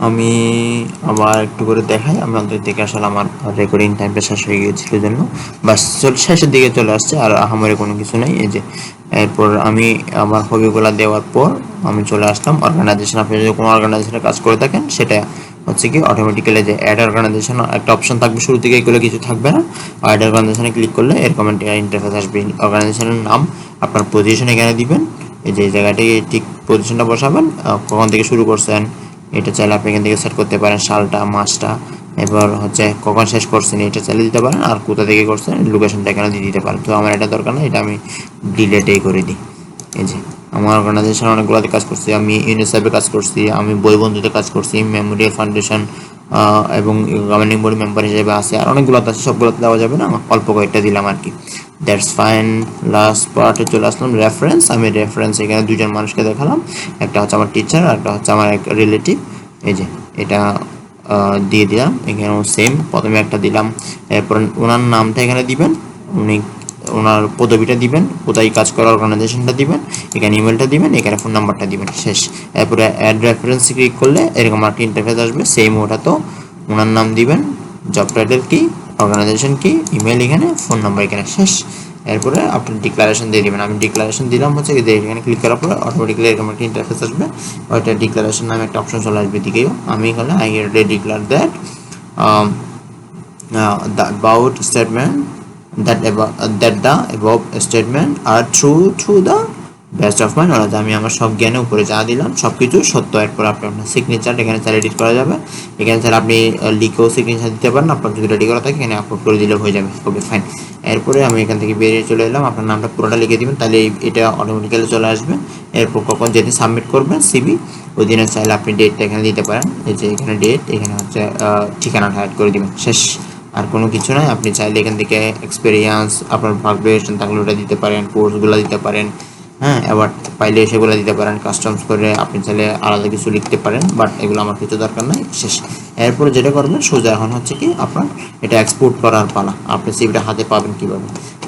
আমি আবার একটু করে দেখাই, আমি অন্তর থেকে আসলে আমার রেকর্ডিং টাইমটা শেষ হয়ে গিয়েছিল জন্য। চল- শেষের দিকে চলে আসছে, আর আহামরি কোনো কিছু নেই। এই যে, এরপর আমি আমার হবিগুলা দেওয়ার পর আমি চলে আসলাম। অর্গানাইজেশন আপনি যদি কোনো অর্গানাইজেশনে কাজ করে থাকেন, সেটা হচ্ছে কি অটোমেটিক্যালি যে অ্যাড অর্গানাইজেশন একটা অপশন থাকবে শুরু থেকে, এগুলো কিছু থাকবে না। অ্যাড অর্গানাইজেশনে ক্লিক করলে এরকম একটা ইন্টারফেস আসবে। অর্গানাইজেশনের নাম আপনার পজিশন এখানে দিবেন। এই যে, এই জায়গাটায় ঠিক পজিশনটা বসাবেন কখন থেকে শুরু করছেন এটা চাইলে আপনি এখান থেকে সেট করতে পারেন সালটা মাসটা এবার হচ্ছে কখন শেষ করছেন এটা চাইলে দিতে পারেন, আর কোথা থেকে করছেন লোকেশনটা এখানে দিয়ে দিতে পারেন। তো আমার এটা দরকার না, এটা আমি ডিলেটেই করে দিই। এই যে, আমার অর্গানাইজেশন অনেকগুলোতে কাজ করছি, আমি ইউনিসেফে কাজ করছি, আমি বই বন্ধুতে কাজ করছি মেমোরিয়াল ফাউন্ডেশন এবং গভর্নিং বডি মেম্বার হিসেবে আছে। আর অনেকগুলোতে আছে, সবগুলোতে দেওয়া যাবে না? অল্প কয়েকটা দিলাম আর কি। দ্যাটস ফাইন লাস্ট পার্টে চলে আসলাম। রেফারেন্স আমি রেফারেন্স এখানে দুজন মানুষকে দেখালাম। একটা হচ্ছে আমার টিচার আর একটা হচ্ছে আমার এক রিলেটিভ এই যে, এটা দিয়ে দিলাম। এখানেও সেম প্রথমে একটা দিলাম। এরপর ওনার নামটা এখানে দিবেন। উনি ওনার পদবিটা দিবেন, কোথায় কাজ করার অর্গানাইজেশনটা দিবেন, এখানে ইমেলটা দিবেন, এখানে ফোন নাম্বারটা দিবেন, শেষ। এরপরে অ্যাড রেফারেন্স ক্লিক করলে এরকম একটা ইন্টারফেস আসবে সেম ওটা তো ওনার নাম দিবেন জব টাইটেল কি অর্গানাইজেশন কি ইমেল এখানে ফোন নাম্বার এখানে, শেষ। এরপরে আপনি ডিক্লারেশন দিয়ে দিবেন। আমি ডিক্লারেশন দিলাম হচ্ছে এখানে ক্লিক করার পরে অটোমেটিক্যালি এরকম একটা ইন্টারফেস আসবে, ওইটা ডিক্লারেশন নামে একটা অপশন চলে আসবে দিকেও আমি এখানে I declare that about statement that uh, that the above statement are true to the best of my knowledge. আমি আমার সব জ্ঞানে উপরে যা দিলাম সব কিছু সত্য। এরপর আপনি আপনার সিগনেচার এখানে চাইলে এডিট করা যাবে। এখানে চাইলে আপনি লিখেও সিগনেচার দিতে পারেন। আপনার যদি রেডি করা থাকে এখানে আপলোড করে দিলে হয়ে যাবে। ওকে ফাইন এরপরে আমি এখান থেকে বেরিয়ে চলে এলাম। আপনার নামটা পুরোটা লিখে দিবেন তাহলে এটা অটোমেটিক্যালি চলে আসবে। এরপর কখন যেদিন সাবমিট করবেন সিবি ওই দিনে চাইলে আপনি ডেটটা এখানে দিতে পারেন। এই যে এখানে ডেট এখানে হচ্ছে ঠিকানাটা অ্যাড করে দিবেন। শেষ। আর কোনো কিছু নয় আপনি চাইলে এখান থেকে এক্সপিরিয়েন্স আপনার ভাগ্যেশন থাকলে ওটা দিতে পারেন কোর্সগুলো দিতে পারেন হ্যাঁ অ্যাওয়ার্ড পাইলে সেগুলো দিতে পারেন কাস্টমস করে আপনি চাইলে আলাদা কিছু লিখতে পারেন বাট এগুলো আমার কিছু দরকার নাই, শেষ। এরপরে যেটা করবেন, সোজা এখন হচ্ছে কি আপনার এটা এক্সপোর্ট করার পালা। আপনি সিভিটা হাতে পাবেন কীভাবে?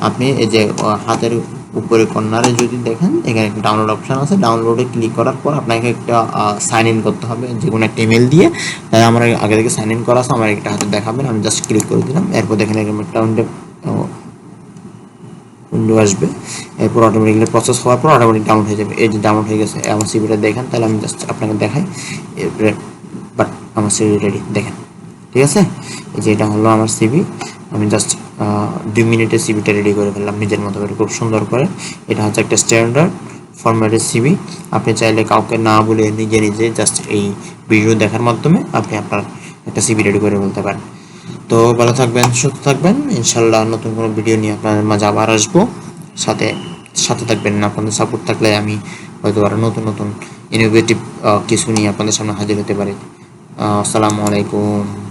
আপনি এই যে হাতের উপরে কর্নারে যদি দেখেন, এখানে একটা ডাউনলোড অপশন আছে। ডাউনলোডে ক্লিক করার পর আপনাকে একটা সাইন ইন করতে হবে। যে কোনো একটা ইমেল দিয়ে আমার আগে থেকে সাইন ইন করা আছে, আমার একটা হাতে দেখাবেন, আমি জাস্ট ক্লিক করে দিলাম। এরপর দেখেন এরকম একটা উইন্ডো আসবে। এরপর অটোমেটিকলি প্রসেস হওয়ার পর অটোমেটিক ডাউনলোড হয়ে যাবে। এই যে ডাউনলোড হয়ে গেছে, আমার সিভিটা দেখেন, তাহলে আমি জাস্ট আপনাকে দেখাই। এরপরে বাট আমার সিভি রেডি দেখেন। ঠিক আছে? এই যে এটা হলো আমার সিভি আমি জাস্ট দুই মিনিটে সিভিটা রেডি করে ফেললাম, নিজের মতো করে, খুব সুন্দর করে। এটা হচ্ছে একটা স্ট্যান্ডার্ড ফরম্যাটের সিভি আপনি চাইলে কাউকে না বলে নিজে নিজে জাস্ট এই ভিডিও দেখার মাধ্যমে আপনি আপনার একটা সিভি রেডি করে ফেলতে পারেন। তো ভালো থাকবেন, সুস্থ থাকবেন। ইনশাল্লাহ নতুন কোনো ভিডিও নিয়ে আপনাদের মাঝে আবার আসব। সাথে সাথে থাকবেন। আপনাদের সাপোর্ট থাকলে আমি হয়তো আরও নতুন নতুন ইনোভেটিভ কিছু নিয়ে আপনাদের সামনে হাজির হতে পারি। আসসালামু আলাইকুম।